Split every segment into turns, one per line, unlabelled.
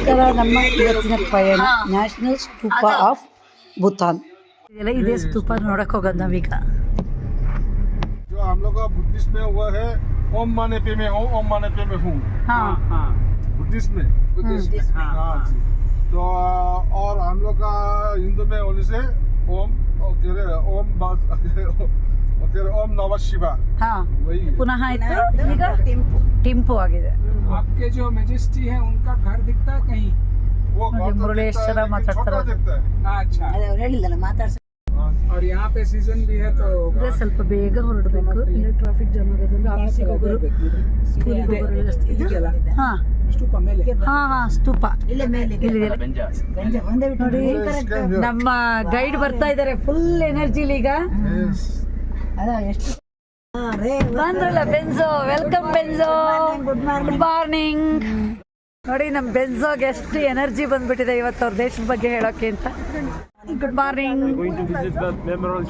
ನಮಸ್ಕಾರ ನಮ್ಮ ಇವತ್ತಿನ ಪಯಣ ನ್ಯಾಷನಲ್ ಸ್ತೂಪ ಆಫ್ ಭೂತಾನ್ ಇದೆಲ್ಲ ಇದೇ ಸ್ತೂಪ ನೋಡಕ್ ಹೋಗೋದು ನಾವೀಗ
जो हम लोग का बुद्धिस्ट में हुआ है ओम माने पे में हूँ ओम माने पे में हूँ
ಹಾ
बुद्धिस्ट में
बुद्धिस्ट में,
हाँ जी तो और हम लोग का हिंदू में होने से ओम और कह रहे ओम बा- और कह रहे ओम नमः शिवा
ಹಾ
वही है
ಪುನಃ ಆಯ್ತು ಈಗ ಟಿಂಪು ಆಗಿದೆ
आपके जो मेजेस्टी है उनका घर दिखता है कहीं
वो
मुझे
घर तो
मुरलीश्वरा
दिखता है, लेकिन
माता
छोटा
तरफ।
दिखता है
अच्छा
हाँ जी।
और यहाँ पे सीजन भी है तो
ಅಂದ್ರೆ ಸ್ವಲ್ಪ ಬೇಗ ಹೊರಡಬೇಕು ಇಲ್ಲ ಟ್ರಾಫಿಕ್ ಜಾಮ್ ಆಗೋದ್ರಿಂದ ಆಫೀಸಿಗೆ ಹೋಗೋರು ಸ್ಕೂಲಿಗೆ ಹೋಗೋರು ಜಾಸ್ತಿ ಇದು ಹಾ
ಸ್ತೂಪ ಮೇಲೆ
ಹಾ ಹಾ ಸ್ತೂಪ ಇಲ್ಲಿ ನೋಡಿ ನಮ್ಮ ಗೈಡ್ ಬರ್ತಾ ಇದ್ದಾರೆ ಫುಲ್ ಎನರ್ಜಿಲಿ ಈಗ ಬಂದ್ರಲ್ಲ Benso welcome Benso good morning ನೋಡಿ ನಮ್ಮ ಬೆನ್ಸೋಗೆ ಎಷ್ಟು ಎನರ್ಜಿ ಬಂದ್ಬಿಟ್ಟಿದೆ ಇವತ್ತು ಅವ್ರ ದೇಶದ ಬಗ್ಗೆ ಹೇಳೋಕೆ ಅಂತ.
Good morning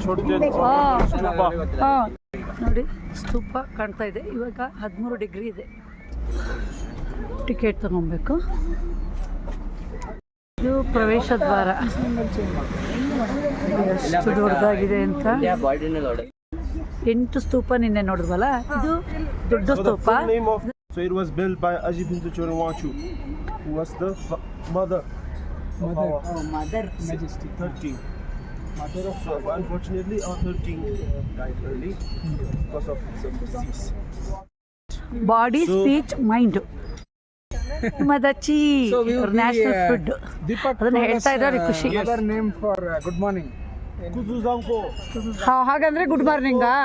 Chorten
Oh. ನೋಡಿ ಸ್ತೂಪ ಕಾಣ್ತಾ ಇದೆ. ಇವಾಗ ಹದಿಮೂರು ಡಿಗ್ರಿ ಇದೆ. ಟಿಕೆಟ್ ತಗೊಬೇಕು ಇದು ಪ್ರವೇಶ ದ್ವಾರ. ಎಷ್ಟು ದೊಡ್ಡದಾಗಿದೆ ಅಂತ. ಎಂಟು ಸ್ತೂಪ ನಿನ್ನೆ ನೋಡಿದ್ವಲ್ಲ ಇದು ದೊಡ್ಡ ಸ್ತೂಪ
So it was built by Ajibindu Chorwachu, who was the mother mother of our
oh,
mother majesty 13 mother of so, unfortunately our 13 died early because of some disease
body
so,
speech mind ಮದಚ್ಚಿ
national food ಅದನ್ನ ಹೇಳ್ತಾ ಇದ್ದಾರೆ ಖುಷಿ
other name for good morning
ಹಾಗಂದ್ರೆ good morning
ಹಾ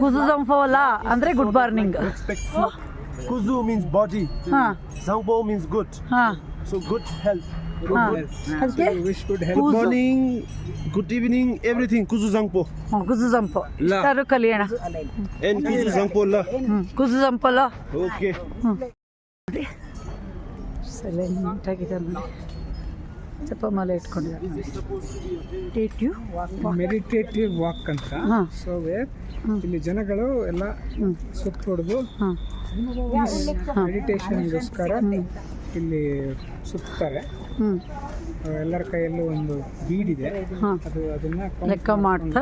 ಕುಜುಸಾಂಪೋ ಲಾ. ಅಂದ್ರೆ ಗುಡ್ ಮಾರ್ನಿಂಗ್
ಕುಜು ಮೀನ್ಸ್ ಬಾಡಿ
ಹಾ.
Means good so good health
good
morning everything evening
ಜಂಪೋ ಕುಜುಸಾಂಪೋ
ಜಂಪೋ
ಕುಜುಸಾಂಪೋ ಕಲ್ಯಾಣ? ಆಕಲಿ ಅಣ್ಣ ಕುಜುಸಾಂಪೋ
ಲಾ.
ಕುಜುಸಾಂಪೋ ಓಕೆ ನೋಡಿ ಜಪಮಾಲೆ ಇಟ್ಕೊಂಡಿದ್ದಾರೆ ಟೇಟ್
ಮೆಡಿಟೇಟಿವ್ ವಾಕ್ ಅಂತ?
ಹಾ.
ಸೊ. ಇಲ್ಲಿ ಜನಗಳು ಎಲ್ಲ
ಹ್ಮ್.
ಸುತ್ತ ಹೊಡೆದು
ಹಾಂ.
ಮೆಡಿಟೇಷನ್ಗೋಸ್ಕರ ಇಲ್ಲಿ ಸುತ್ತಾರೆ. ಎಲ್ಲರ ಕೈಯಲ್ಲೂ ಒಂದು ಬೀಡಿದೆ.
ಇದೆ
ಅದು ಅದನ್ನ
ಲೆಕ್ಕ ಮಾಡ್ತಾ.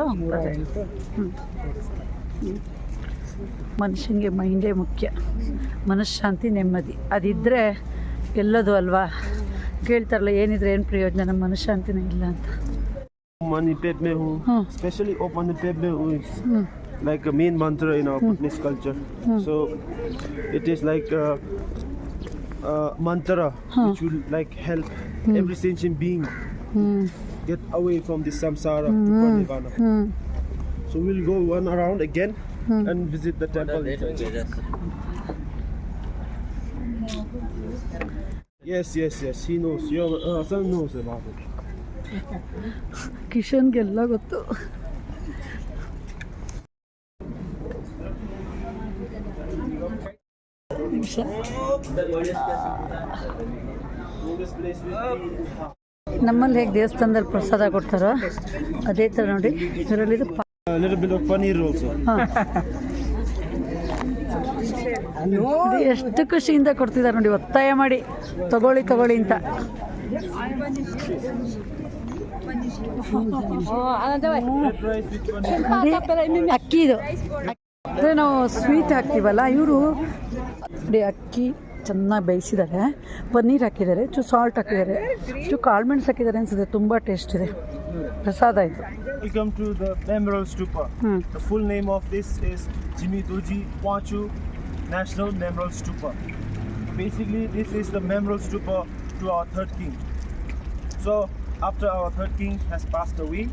ಮನುಷ್ಯನಿಗೆ ಮೈಂಡೇ ಮುಖ್ಯ. ಮನಃಶಾಂತಿ ನೆಮ್ಮದಿ. ಅದಿದ್ದರೆ ಎಲ್ಲದು ಅಲ್ವಾ? ಕೇಳ್ತಾರಲ್ಲ ಏನಿದ್ರೆ ಏನು ಪ್ರಯೋಜನ ನಮ್ಮ ಮನಃಶಾಂತಿನೇ ಇಲ್ಲ ಅಂತ
Mani Padme Hu.
Hmm.
Especially Om Mani Padme Hu is
ಹ್ಞೂ
like a main mantra in our Buddhist culture.
Hmm.
So it is like a, a mantra
Huh.
which will like help every sentient being
ಹ್ಞೂ
get away from this samsara to
Hmm.
nirvana.
ಹ್ಞೂ
So we'll go one around again
Hmm.
and visit the temple. Yes, yes, yes. He knows. Your uh, son knows about it.
ಕಿಶನ್ಗೆಲ್ಲ ಗೊತ್ತು ನಮ್ಮಲ್ಲಿ ಹೇಗೆ ದೇವಸ್ಥಾನದಲ್ಲಿ ಪ್ರಸಾದ ಕೊಡ್ತಾರೋ ಅದೇ ಥರ ನೋಡಿ ಇದರಲ್ಲಿ ಇದು ಎಷ್ಟು ಖುಷಿಯಿಂದ ಕೊಡ್ತಿದ್ದಾರೆ ನೋಡಿ ಒತ್ತಾಯ ಮಾಡಿ ತಗೊಳ್ಳಿ ತಗೊಳ್ಳಿ ಅಂತ. ಅಕ್ಕಿ ಇದು. ಅಂದರೆ ನಾವು ಸ್ವೀಟ್ ಹಾಕ್ತೀವಲ್ಲ ಇವರು ನೋಡಿ ಅಕ್ಕಿ ಚೆನ್ನಾಗಿ ಬೇಯಿಸಿದ್ದಾರೆ. ಪನ್ನೀರ್ ಹಾಕಿದ್ದಾರೆ ಚು ಸಾಲ್ಟ್ ಹಾಕಿದ್ದಾರೆ. ಚು ಕಾಳು ಮೆಣಸು ಹಾಕಿದ್ದಾರೆ ಅನ್ಸುತ್ತೆ ತುಂಬ ಟೇಸ್ಟ್ ಇದೆ. ಪ್ರಸಾದ ಇದು.
Welcome to the memorial stupa
ಹ್ಞೂ
full name of this is Jigme Dorji Pwachu National Memorial Stupa. Basically, this is the memorial stupa to our third king. So, after our third king has passed away,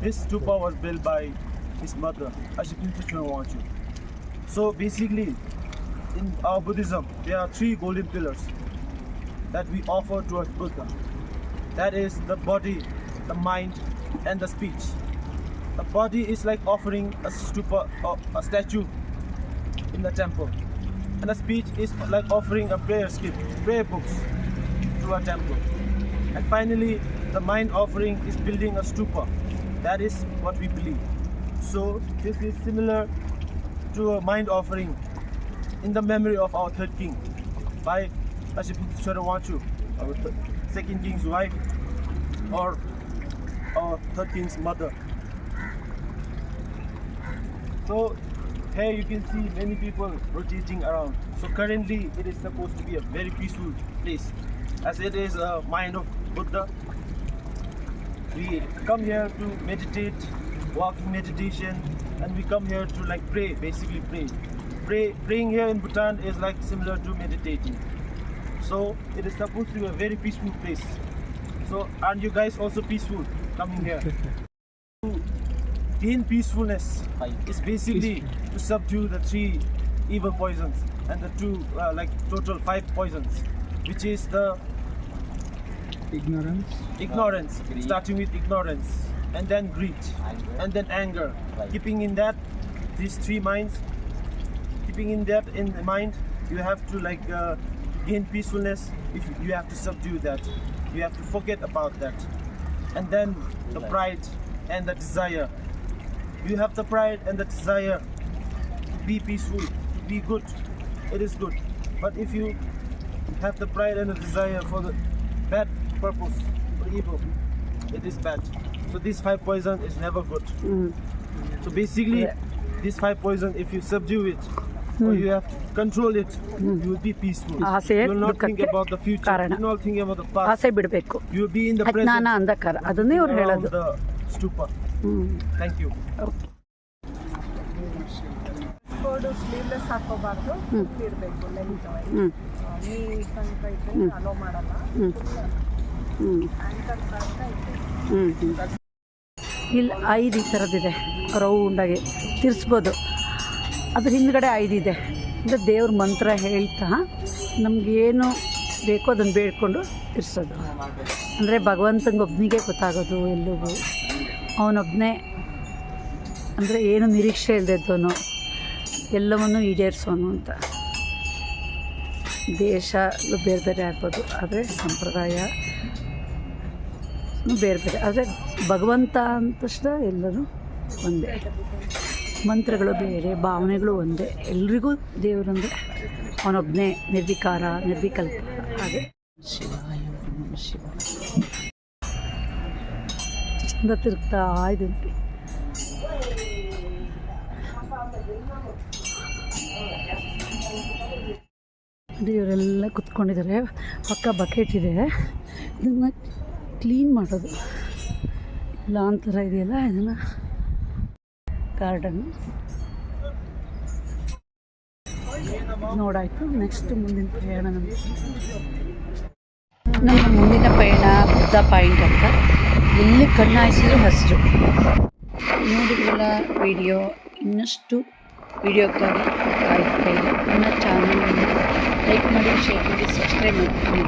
this stupa was built by his mother, Ashipintu Churwachu. So, basically, in our Buddhism, there are three golden pillars that we offer towards Buddha. That is the body, the mind, and the speech. The body is like offering a stupa, a statue in the temple, and the speech is like offering a prayer script, prayer books to a temple. And finally, the mind offering is building a stupa. That is what we believe. So this is similar to a mind offering in the memory of our third king. by Pashupati Wachu, our second king's wife, or our third king's mother. So here you can see many people rotating around. So currently it is supposed to be a very peaceful place as it is a mind of Buddha. We come here to meditate, walking meditation, and we come here to like pray, basically pray. Pray praying here in Bhutan is like similar to meditating. So it is supposed to be a very peaceful place. So aren't you guys also peaceful coming here? to gain peacefulness is basically to subdue the three evil poisons and the two uh, like total five poisons, which is the
Ignorance.
ignorance, starting with ignorance, and then greed, and then anger. Keeping in that these three minds, keeping in that in the mind, you have to like uh, gain peacefulness. If you, you have to subdue that, you have to forget about that, and then the pride and the desire. You have the pride and the desire to be peaceful, to be good. It is good, but if you have the pride and the desire for the bad purpose, for evil, it is bad. So this five poison is never good. So basically,
Yeah.
this five poison, if you subdue it, or you have to control it, you will be peaceful.
ಆಸೆ
You will not think
ದುಃಖಕ್ಕೆ
about the future.
ಕಾರಣ.
You will not think about the past.
ಆಸೆ ಬಿಡಬೇಕು
You will be in the
ಅಜ್ಞಾನ
present.
ಅಂಧಕಾರ ಅದನ್ನೇ ಅವ್ರು
around
ಹೇಳೋದು
the stupa.
ಹ್ಞೂ ಯು
ಕೋಡು ಸ್ಲೀವ್ಲೆಸ್ ಹಾಕೋಬಾರ್ದು. ಇರಬೇಕು ಲೆಂತ್
ಹ್ಞೂ
ನೀ ತನಕ ಇದ್ರೆ ಅಲೋ ಮಾಡಲ್ಲ.
ಹ್ಞೂ ಹ್ಞೂ
ಆ್ಯಂಕರ್ ತನಕ ಇದೆ
ಹ್ಞೂ ಹ್ಞೂ ಇಲ್ಲಿ ಐದು ಈ ಥರದ್ದಿದೆ ರೌಂಡಾಗಿ ತಿರ್ಸ್ಬೋದು. ಅದ್ರ ಹಿಂದ್ಗಡೆ ಐದಿದೆ ಅಂದರೆ ದೇವ್ರ ಮಂತ್ರ ಹೇಳ್ತಾ ನಮಗೇನು ಬೇಕೋ ಅದನ್ನು ಬೇಡ್ಕೊಂಡು ತಿರ್ಸೋದು. ಅಂದರೆ ಭಗವಂತನಿಗೊಬ್ಬನಿಗೆ ಗೊತ್ತಾಗೋದು ಎಲ್ಲವೂ ಅವನೊಬ್ಬನೇ ಅಂದರೆ ಏನು ನಿರೀಕ್ಷೆ ಇಲ್ಲದಿದ್ದವನು ಎಲ್ಲವನ್ನೂ ಈಡೇರಿಸೋನು ಅಂತ. ದೇಶ ಬೇರೆ ಬೇರೆ ಆಗ್ಬೋದು, ಆದರೆ ಸಂಪ್ರದಾಯ ಬೇರೆ ಬೇರೆ. ಆದರೆ ಭಗವಂತ ಅಂದ ಎಲ್ಲರೂ ಒಂದೇ. ಮಂತ್ರಗಳು ಬೇರೆ, ಭಾವನೆಗಳು ಒಂದೇ. ಎಲ್ರಿಗೂ ದೇವರಂದರೆ ಅವನೊಬ್ಬನೇ ನಿರ್ವಿಕಾರ, ನಿರ್ವಿಕಲ್ಪ. ಹಾಗೆ. ಶಿವ ಶಿವಾಯ. ಚಂದ ತಿರುಗ್ತಾ ಇದ್ದೀನಿ ಇವರೆಲ್ಲ ಕುತ್ಕೊಂಡಿದ್ದಾರೆ. ಪಕ್ಕ ಬಕೆಟ್ ಇದೆ. ಇದನ್ನು ಕ್ಲೀನ್ ಮಾಡೋದು. ಲಾನ್ ಥರ ಇದೆಯಲ್ಲ, ಇದನ್ನು ಗಾರ್ಡನ್ನು ನೋಡಾಯಿತು. ನೆಕ್ಸ್ಟ್ ಮುಂದಿನ ಪ್ರಯಾಣ ನಮ್ಮ ಮುಂದಿನ ಪಯಣ ಬುದ್ಧ ಪಾಯಿಂಟ್ ಅಂತ. ಎಲ್ಲಿ ಕಣ್ಣಾಯಿಸಿದ್ರು ಹಸಿರು. ನೋಡಿದ್ರಲ್ಲ ವಿಡಿಯೋ? ಇನ್ನಷ್ಟು ವಿಡಿಯೋಕ್ಕಾಗಿ ಕಾಯ್ತಾ ಇದೆ ನನ್ನ ಚಾನಲನ್ನು ಲೈಕ್ ಮಾಡಿ, ಶೇರ್ ಮಾಡಿ, ಸಬ್ಸ್ಕ್ರೈಬ್ ಮಾಡಿ.